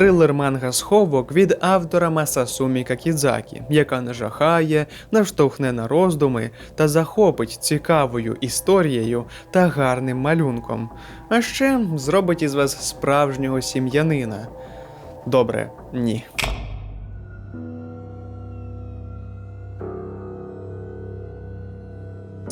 трилер манга сховок від автора Масасумі Какідзакі, яка нажахає, наштовхне на роздуми та захопить цікавою історією та гарним малюнком, а ще зробить із вас справжнього сім'янина. Добре, ні.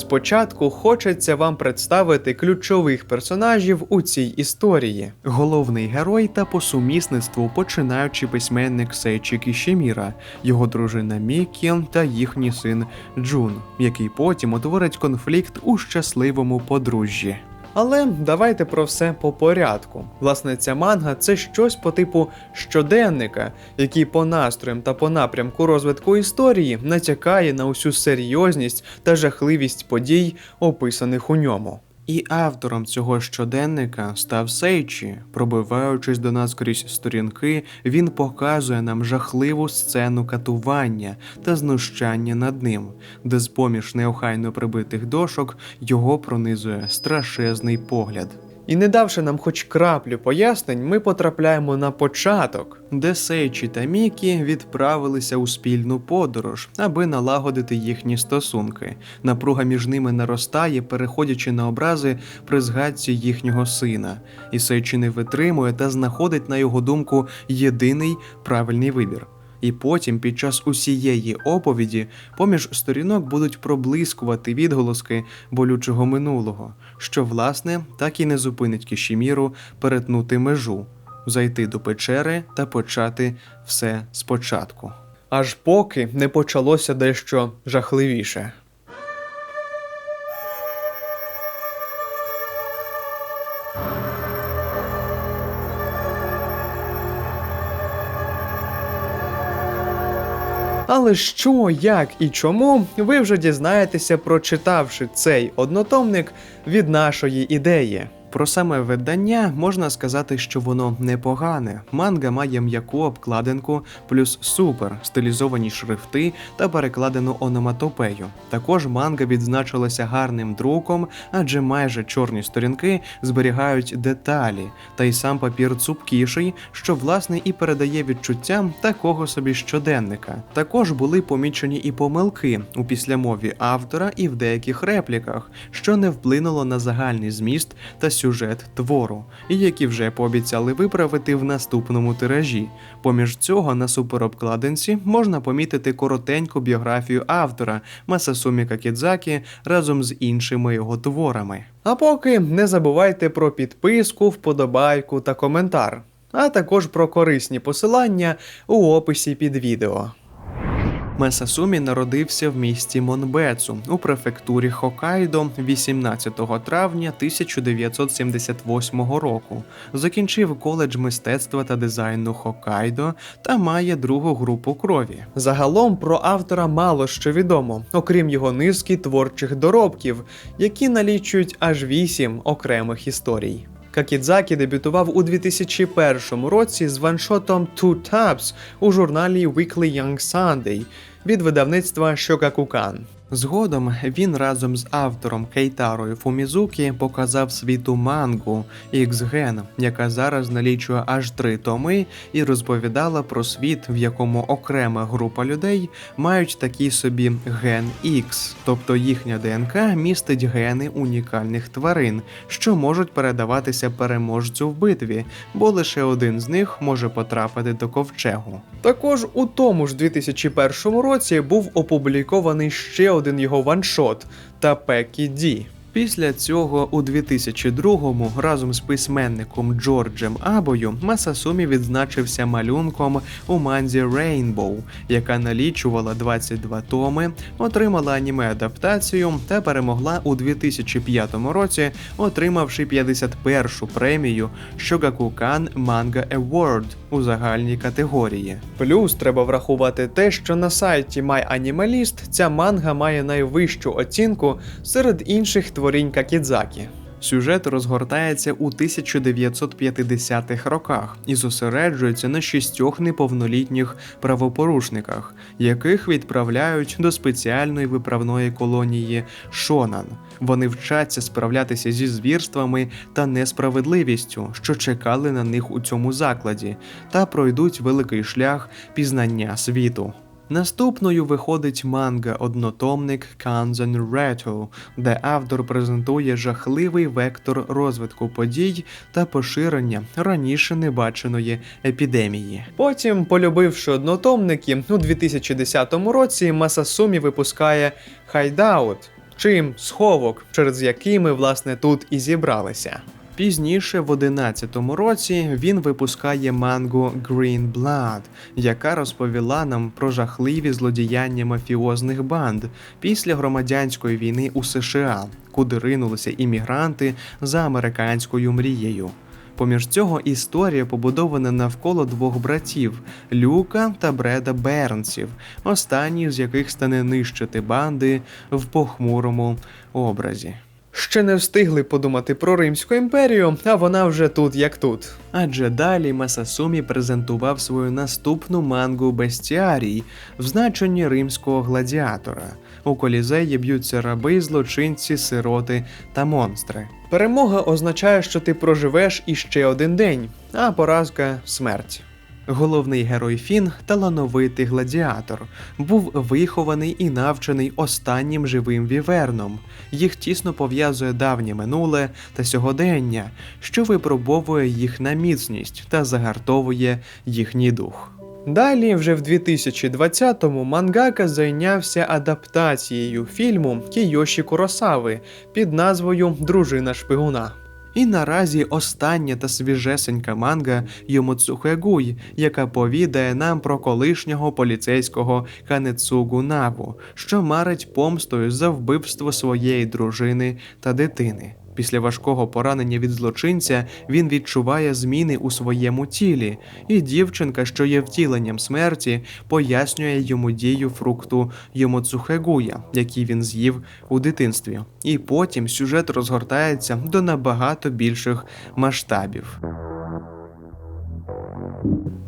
Спочатку хочеться вам представити ключових персонажів у цій історії. Головний герой та по сумісництву починаючий письменник Сейчі Кішеміра, його дружина Мікін та їхній син Джун, який потім утворить конфлікт у щасливому подружжі. Але давайте про все по порядку. Власне, ця манга це щось по типу щоденника, який по настроям та по напрямку розвитку історії натякає на усю серйозність та жахливість подій, описаних у ньому. І автором цього щоденника став Сейчі. Пробиваючись до нас крізь сторінки, він показує нам жахливу сцену катування та знущання над ним, де з поміж неохайно прибитих дошок його пронизує страшезний погляд. І не давши нам хоч краплю пояснень, ми потрапляємо на початок, де Сейчі та Мікі відправилися у спільну подорож, аби налагодити їхні стосунки. Напруга між ними наростає, переходячи на образи при згадці їхнього сина. І Сейчі не витримує та знаходить, на його думку, єдиний правильний вибір. І потім, під час усієї оповіді, поміж сторінок будуть проблискувати відголоски болючого минулого, що, власне, так і не зупинить Кішіміру перетнути межу, зайти до печери та почати все спочатку. Аж поки не почалося дещо жахливіше. Але що, як і чому, ви вже дізнаєтеся, прочитавши цей однотомник від нашої ідеї. Про саме видання можна сказати, що воно непогане. Манга має м'яку обкладинку, плюс супер стилізовані шрифти та перекладену ономатопею. Також манга відзначилася гарним друком, адже майже чорні сторінки зберігають деталі, та й сам папір цупкіший, що власне і передає відчуттям такого собі щоденника. Також були помічені і помилки у післямові автора і в деяких репліках, що не вплинуло на загальний зміст та сюжет твору, і які вже пообіцяли виправити в наступному тиражі. Поміж цього на суперобкладинці можна помітити коротеньку біографію автора Масасумі Какідзакі разом з іншими його творами. А поки не забувайте про підписку, вподобайку та коментар, а також про корисні посилання у описі під відео. Масасумі народився в місті Монбецу у префектурі Хокайдо 18 травня 1978 року. Закінчив коледж мистецтва та дизайну Хокайдо та має другу групу крові. Загалом про автора мало що відомо, окрім його низки творчих доробків, які налічують аж вісім окремих історій. Какідзакі дебютував у 2001 році з ваншотом Two Tabs у журналі Weekly Young Sunday від видавництва Shogakukan. Згодом він разом з автором Кейтарою Фумізукі показав світу мангу X-Gen, яка зараз налічує аж три томи і розповідала про світ, в якому окрема група людей мають такий собі ген X, тобто їхня ДНК містить гени унікальних тварин, що можуть передаватися переможцю в битві, бо лише один з них може потрапити до ковчегу. Також у тому ж 2001 році був опублікований ще один його ваншот та Пекі Ді. Після цього у 2002-му разом з письменником Джорджем Абою Масасумі відзначився малюнком у манзі Rainbow, яка налічувала 22 томи, отримала аніме адаптацію та перемогла у 2005 році, отримавши 51-шу премію Shogakukan Manga Award у загальній категорії. Плюс треба врахувати те, що на сайті MyAnimalist ця манга має найвищу оцінку серед інших творінь Какідзакі. Сюжет розгортається у 1950-х роках і зосереджується на шістьох неповнолітніх правопорушниках, яких відправляють до спеціальної виправної колонії Шонан. Вони вчаться справлятися зі звірствами та несправедливістю, що чекали на них у цьому закладі, та пройдуть великий шлях пізнання світу. Наступною виходить манга однотомник Kanzen Rattle, де автор презентує жахливий вектор розвитку подій та поширення раніше небаченої епідемії. Потім, полюбивши однотомники, у 2010 році Масасумі випускає Хайдаут, чим сховок, через який ми власне тут і зібралися. Пізніше, в 11-му році, він випускає мангу Green Blood, яка розповіла нам про жахливі злодіяння мафіозних банд після громадянської війни у США, куди ринулися іммігранти за американською мрією. Поміж цього історія побудована навколо двох братів Люка та Бреда Бернсів, останній з яких стане нищити банди в похмурому образі. Ще не встигли подумати про Римську імперію, а вона вже тут як тут. Адже далі Масасумі презентував свою наступну мангу Бестіарій в значенні римського гладіатора. У колізеї б'ються раби, злочинці, сироти та монстри. Перемога означає, що ти проживеш іще один день, а поразка смерть. Головний герой Фін, талановитий гладіатор, був вихований і навчений останнім живим віверном. Їх тісно пов'язує давнє минуле та сьогодення, що випробовує їх на міцність та загартовує їхній дух. Далі, вже в 2020-му, мангака зайнявся адаптацією фільму Кійоші Куросави під назвою Дружина шпигуна. І наразі остання та свіжесенька манга Йомоцухе Гуй, яка повідає нам про колишнього поліцейського Канецугу Наву, що марить помстою за вбивство своєї дружини та дитини. Після важкого поранення від злочинця він відчуває зміни у своєму тілі, і дівчинка, що є втіленням смерті, пояснює йому дію фрукту Йомоцухегуя, який він з'їв у дитинстві. І потім сюжет розгортається до набагато більших масштабів.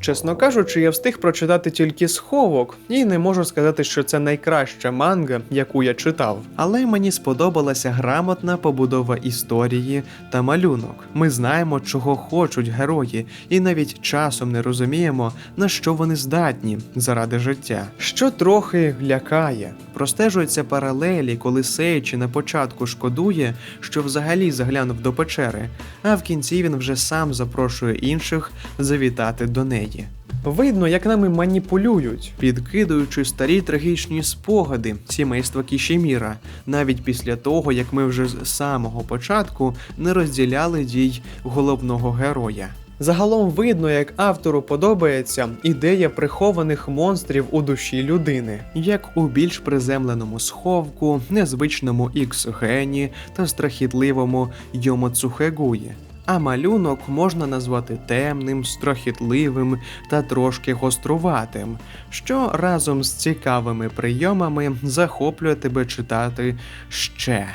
Чесно кажучи, я встиг прочитати тільки сховок, і не можу сказати, що це найкраща манга, яку я читав. Але мені сподобалася грамотна побудова історії та малюнок. Ми знаємо, чого хочуть герої, і навіть часом не розуміємо, на що вони здатні заради життя. Що трохи лякає. Простежуються паралелі, коли Сейчі на початку шкодує, що взагалі заглянув до печери, а в кінці він вже сам запрошує інших завітати до неї. Видно, як нами маніпулюють, підкидуючи старі трагічні спогади сімейства Кішеміра, навіть після того, як ми вже з самого початку не розділяли дій головного героя. Загалом видно, як автору подобається ідея прихованих монстрів у душі людини, як у більш приземленому сховку, незвичному ікс-гені та страхітливому Йомоцухегуї. А малюнок можна назвати темним, страхітливим та трошки гоструватим, що разом з цікавими прийомами захоплює тебе читати ще.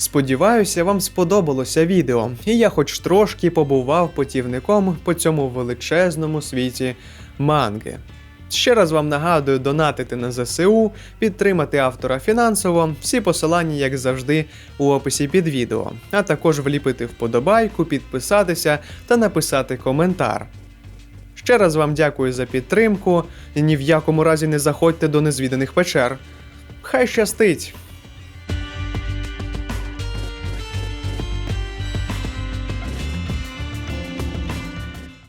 Сподіваюся, вам сподобалося відео, і я хоч трошки побував путівником по цьому величезному світі манги. Ще раз вам нагадую донатити на ЗСУ, підтримати автора фінансово, всі посилання, як завжди, у описі під відео, а також вліпити вподобайку, підписатися та написати коментар. Ще раз вам дякую за підтримку і ні в якому разі не заходьте до незвіданих печер. Хай щастить!